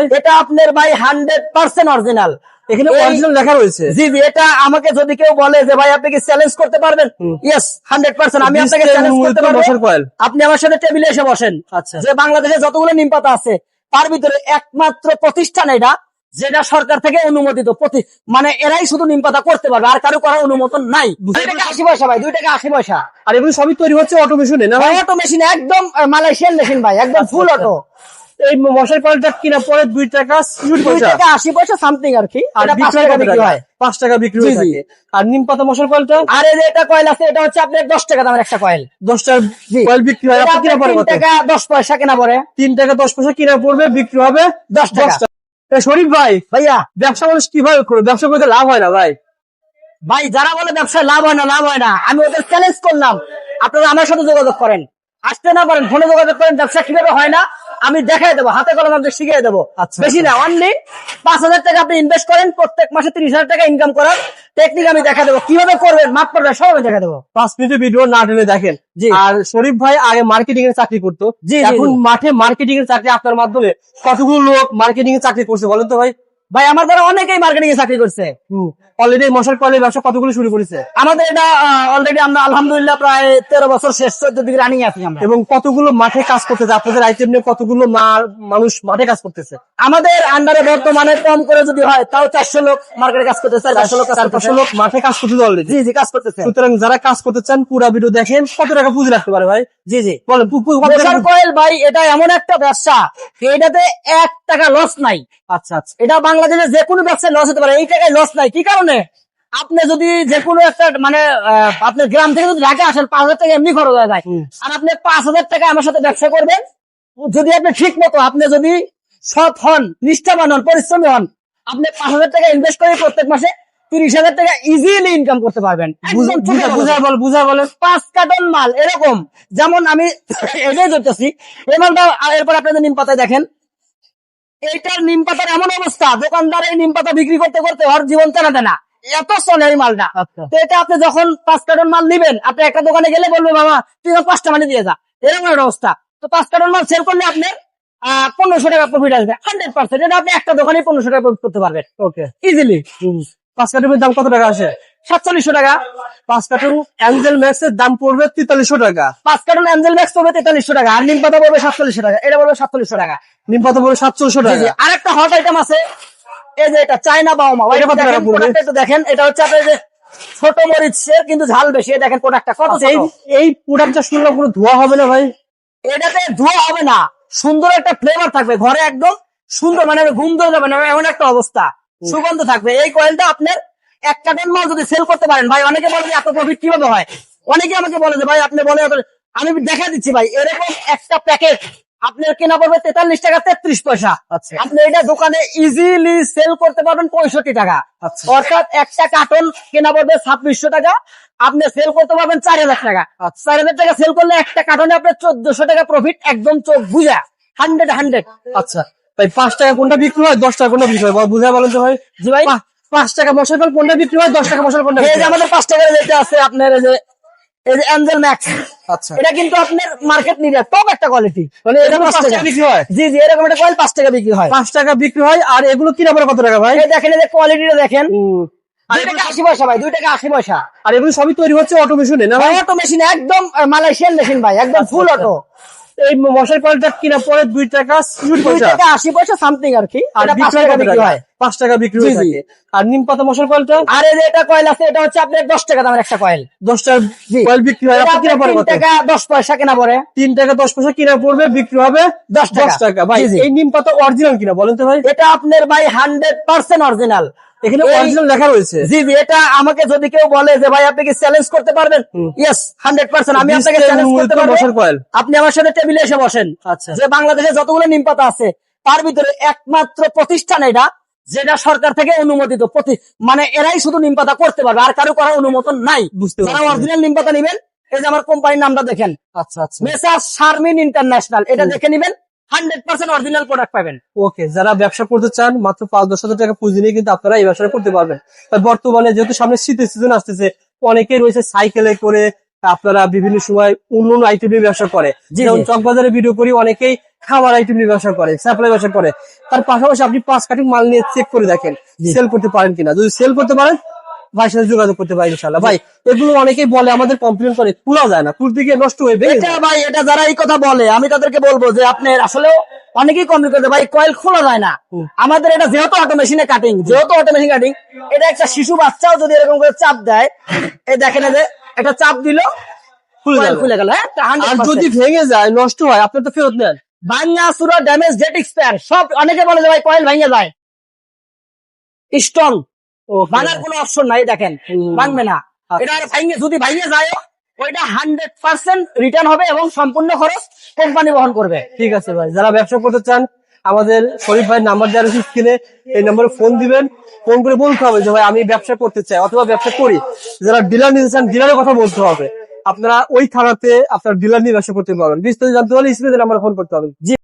ভাই? এটা আপনার ভাই হান্ড্রেড পার্সেন্ট অরিজিনাল এখানে অরিজিনাল লেখা রয়েছে। জি জি এটা আমাকে যদি কেউ বলে যে ভাই আপনি কি চ্যালেঞ্জ করতে পারবেন? ইয়েস হান্ড্রেড পার্সেন্ট আমি আপনাকে চ্যালেঞ্জ করতে পারব। আপনি আমার সাথে টেবিলে এসে বসেন। আচ্ছা। যে বাংলাদেশে যতগুলো নিম পাতা আছে তার ভিতরে একমাত্র প্রতিষ্ঠান এটা যেটা সরকার থেকে অনুমোদিত। প্রতি মানে এরাই শুধু নিম পাতা করতে পারবে আর কারও করার অনুমোদন নাই। দুই টাকা আশি পয়সা ভাই দুই টাকা আশি পয়সা। আর এগুলো সবই তৈরি হচ্ছে অটোমেশনে না অটো মেশিন একদম মালয়েশিয়ান মেশিন ভাই একদম ফুল অটো এই মশার কিনা পরে দুই টাকা দুই টাকা আশি পয়সা সামথিং আর কি। আর পাঁচ বিক্রয় টাকা বিক্রি হয়। পাঁচ টাকা বিক্রি হয়ে থাকে। আর নিম পাতা মশার কয়েলটা? আর এটা কয়েল আছে এটা হচ্ছে আপনার দশ টাকা দামের একটা কয়েল। দশ টাকা কয়েল বিক্রি হয় কিনা টাকা দশ পয়সা কেনা তিন টাকা দশ পয়সা কিনা পড়বে বিক্রি হবে দশ টাকা। শরীফ ভাই ভাইয়া। ব্যবসা মানুষ কীভাবে করবে? ব্যবসা করতে লাভ হয় না ভাই? ভাই যারা বলে ব্যবসায় লাভ হয় না লাভ হয় না। আমি ওদের চ্যালেঞ্জ করলাম। আপনারা আমার সাথে যোগাযোগ করেন। আসতে না পারেন ফোনে যোগাযোগ করেন ব্যবসা কীভাবে হয় না? আমি দেখাই দেবো হাতে কলম আপনাকে শিখিয়ে দেবো। আচ্ছা, বেশি না অনলি পাঁচ হাজার টাকা আপনি ইনভেস্ট করেন প্রত্যেক মাসে তিরিশ হাজার টাকা ইনকাম করার টেকনিক আমি দেখা দেবো। কীভাবে করবেন? মাপ করবেন সব আমি দেখা দেবো। পাঁচ মিনিটের ভিডিও না টেনে দেখেন। জি। আর শরীফ ভাই আগে মার্কেটিং এর চাকরি করতো। এখন মাঠে মার্কেটিং এর চাকরি আপনার মাধ্যমে কতগুলো লোক মার্কেটিং এর চাকরি করছে বলেন তো ভাই? ভাই আমার দ্বারা অনেকেই মার্কেটিং এ চাকরি করছে। অলরেডি মশার কলের ব্যবসা কতগুলো শুরু করেছে? আমাদের এটা অলরেডি আমরা আলহামদুলিল্লাহ প্রায় তেরো বছর শেষ চোদ্দ দিকে রানিং আছি আমরা। এবং কতগুলো মাঠে কাজ করতেছে? আপনাদের আইটেম নিয়ে কতগুলো মানুষ মাঠে কাজ করতেছে? আমাদের আন্ডারে বর্তমানে কম করে যদি হয় তাও চারশো লোক মার্কেটে কাজ করতেছে চারশো লোক কাজ চার করতেছে। পাঁচশো লোক মাঠে কাজ করতেছে অলরেডি জি জি কাজ করতেছে। সুতরাং যারা কাজ করতে চান পুরো ভিডিও দেখেন কত টাকা পুঁজি রাখতে পারে ভাই? জি জি। বলেন টাকা- কয়েল ভাই এটা এমন একটা ব্যবসা এটাতে এক টাকা লস নাই। আচ্ছা আচ্ছা। এটা বাংলাদেশে যে কোনো ব্যবসায় লস হতে পারে। এই টাকায় লস নাই। কি কারণে? আপনি যদি যে কোনো একটা মানে আপনার গ্রাম থেকে যদি ঢাকা আসেন পাঁচ হাজার টাকা এমনি খরচ হয়ে যায়। আর আপনি পাঁচ হাজার টাকা আমার সাথে ব্যবসা করবেন যদি আপনি ঠিক মতো আপনি যদি সৎ হন নিষ্ঠাবান হন পরিশ্রমী হন আপনি পাঁচ হাজার টাকা ইনভেস্ট করে প্রত্যেক মাসে তিরিশ হাজার টাকা ইজিলি ইনকাম করতে পারবেন। বুঝা- পাঁচ কার্টন মাল এরকম। যেমন আমি এটাই ধরতেছি। এই মালটা এরপর আপনাদের নিম পাতায় দেখেন। এইটার নিম পাতার এমন অবস্থা দোকানদার এই নিম পাতা বিক্রি করতে করতে ওর জীবন চালাতে না এত চলে এই মালটা। আচ্ছা। তো এটা আপনি যখন পাঁচ কার্টন মাল নিবেন আপনি একটা দোকানে গেলে বলবে বাবা তুই পাঁচটা মানে দিয়ে যা। এরকম একটা অবস্থা। তো পাঁচ কার্টন মাল সেল করলে আপনার আহ পনেরোশো টাকা প্রফিট আসবে হান্ড্রেড পার্সেন্ট এটা আপনি একটা দোকানে পনেরোশো টাকা প্রফিট করতে পারবেন। ওকে ইজিলি পাঁচ কার্টুনের দাম কত টাকা আসে? সাতচল্লিশশো টাকা। পাঁচ কার্টুন অ্যাঞ্জেল ম্যাক্স এর দাম পড়বে তেতাল্লিশশো টাকা। পাঁচ কার্টন অ্যাঞ্জেল ম্যাক্স পড়বে তেতাল্লিশশো টাকা। আর নিম পাতা পড়বে সাতচল্লিশশো টাকা। এটা পড়বে সাতচল্লিশশো টাকা। নিম পাতা পড়বে সাতচল্লিশশো টাকা। আর একটা হট আইটেম আছে। এই যে এটা চায়না টাকা পড়বে? একটু দেখেন। এটা হচ্ছে আপনার যে ছোট মরিচের কিন্তু ঝাল বেশি। দেখেন প্রোডাক্টটা কত এই এই প্রোডাক্টটা শুনলাম কোনো ধোয়া হবে না ভাই? এটাতে ধোয়া হবে না। সুন্দর একটা ফ্লেভার থাকবে। ঘরে একদম সুন্দর মানে ঘুম ধরে যাবে না এমন একটা অবস্থা। সুগন্ধ থাকবে। এই কয়েলটা আপনার এক কার্টন মাল যদি সেল করতে পারেন ভাই অনেকে বলে যে এত প্রফিট কীভাবে হয়? অনেকে আমাকে বলে যে ভাই আপনি বলে আমি দেখা দিচ্ছি ভাই এরকম একটা প্যাকেট আপনার কেনা পড়বে তেতাল্লিশ টাকা তেত্রিশ পয়সা। আচ্ছা। আপনি এটা দোকানে ইজিলি সেল করতে পারবেন পঁয়ষট্টি টাকা। আচ্ছা। অর্থাৎ একটা কার্টন কেনা পড়বে ছাব্বিশশো টাকা আপনি সেল করতে পারবেন চার হাজার টাকা। আচ্ছা। চার হাজার টাকা সেল করলে একটা কার্টনে আপনার চোদ্দশো টাকা প্রফিট একদম চোখ বুঝা হান্ড্রেড হান্ড্রেড আচ্ছা। ভাই পাঁচ টাকা কোনটা বিক্রি হয় দশ টাকা কোনটা বিক্রি হয় বুঝা বলেন তো ভাই। জি ভাই। পাঁচ টাকা মশার ফল কোনটা বিক্রি হয় দশ টাকা মশার কোনটা এই যে আমাদের পাঁচ টাকার যেটা আছে আপনার যে এই যে অ্যাঞ্জেল ম্যাক্স আচ্ছা। এটা কিন্তু আপনার মার্কেট নিয়ে টপ একটা কোয়ালিটি মানে এটা এরকম টাকা বিক্রি হয়? জি জি এরকম একটা কয়েল পাঁচ টাকা বিক্রি হয়। পাঁচ টাকা বিক্রি হয় আর এগুলো কিনা পরে কত টাকা ভাই? এই দেখেন এই যে কোয়ালিটিটা দেখেন। আর পয়সা ভাই টাকা আশি পয়সা। আর এগুলো সবই তৈরি হচ্ছে অটোমেশনে না ভাই? অটো মেশিন একদম মালয়েশিয়ান মেশিন ভাই একদম ফুল অটো এই মশার কয়েলটা কিনা পরে দুই টাকা ষাট দুই পয়সা? টাকা আশি পয়সা সামথিং আর কি। আর বিক্রি টাকা? হয়। পাঁচ টাকা বিক্রি হয়ে। থাকে। আর নিম পাতা মশার কয়েলটা? আর এই যে এটা কয়েল আছে এটা হচ্ছে আপনার দশ টাকা দামের একটা কয়েল। দশ টাকা কয়েল বিক্রি হয় আপনি কিনা তিন টাকা দশ পয়সা কেনা পরে তিন টাকা দশ পয়সা কিনা পড়বে বিক্রি হবে দশ টাকা। দশ টাকা। ভাই। এই নিম পাতা অরিজিনাল কিনা বলেন তো ভাই। এটা আপনার ভাই হান্ড্রেড পার্সেন্ট অরিজিনাল এখানে অরিজিনাল লেখা রয়েছে। জি জি এটা আমাকে যদি কেউ বলে যে ভাই আপনি কি চ্যালেঞ্জ করতে পারবেন? ইয়েস হান্ড্রেড পার্সেন্ট আমি আপনাকে চ্যালেঞ্জ করতে পারব। কয়েল। আপনি আমার সাথে টেবিলে এসে বসেন। আচ্ছা। যে বাংলাদেশে যতগুলো নিম পাতা আছে তার ভিতরে একমাত্র প্রতিষ্ঠান এটা। যেটা সরকার থেকে অনুমোদিত প্রতি মানে এরাই শুধু নিম পাতা করতে পারবে আর কারও করার অনুমোদন নাই। বুঝতে অরিজিনাল নিম পাতা নিবেন এই যে আমার কোম্পানির নামটা দেখেন। আচ্ছা আচ্ছা। মেসার শারমিন ইন্টারন্যাশনাল এটা দেখে নিবেন হান্ড্রেড পার্সেন্ট অরিজিনাল প্রোডাক্ট পাবেন। ওকে যারা ব্যবসা করতে চান মাত্র পাঁচ দশ হাজার টাকা পুঁজি নিয়ে কিন্তু আপনারা এই ব্যবসাটা করতে পারবেন। বর্তমানে যেহেতু সামনে শীতের সিজন আসতেছে অনেকেই রয়েছে সাইকেলে করে আপনারা বিভিন্ন সময় অন্য আইটেমের ব্যবসা করে। যেমন চকবাজারে ভিডিও করি অনেকেই খাবার আইটেম নিয়ে ব্যবসা করে সাপ্লাই ব্যবসা করে। তার পাশাপাশি আপনি পাঁচ কাটিং মাল নিয়ে চেক করে দেখেন সেল করতে পারেন কিনা। যদি সেল করতে পারেন ভাইয়ের সাথে যোগাযোগ করতে ইনশাল্লাহ ভাই এগুলো অনেকেই বলে আমাদের কমপ্লেন করে খোলা যায় না খুলতে গিয়ে নষ্ট হয়ে এটা ভাই এটা যারা এই কথা বলে আমি তাদেরকে বলব যে আপনার আসলে অনেকেই কমপ্লিট করতে ভাই কয়েল খোলা যায় না। আমাদের এটা যেহেতু অটো মেশিনে কাটিং যেহেতু অটো মেশিন কাটিং এটা একটা শিশু বাচ্চাও যদি এরকম করে চাপ দেয় এই দেখেন যে এটা চাপ দিল খুলে খুলে গেল হ্যাঁ? আর যদি ভেঙে যায় নষ্ট হয় আপনি তো ফেরত নেন। ভাঙা সুরা ড্যামেজ এক্সপায়ার সব অনেকে বলে যে ভাই কয়েল ভেঙে যায়। স্ট্রং ভাঙার কোনো অপশন নাই দেখেন। ভাঙবে না। আচ্ছা। এটা আর ভাঙে যদি ভাঙে যায় ওইটা হান্ড্রেড পার্সেন্ট রিটার্ন হবে এবং সম্পূর্ণ খরচ কোম্পানি বহন করবে। ঠিক আছে ভাই যারা ব্যবসা করতে চান আমাদের শরীফ ভাই নাম্বার দেওয়ার আছে স্ক্রিনে এই নম্বরে ফোন দিবেন ফোন করে বলতে হবে যে ভাই আমি ব্যবসা করতে চাই অথবা ব্যবসা করি। যারা ডিলার নিতে চান ডিলারের কথা বলতে হবে। আপনারা ওই থানাতে আপনার ডিলার নিয়ে ব্যবসা করতে পারবেন। বিস্তারিত জানতে হলে স্ক্রিনে আমার ফোন করতে হবে। জি।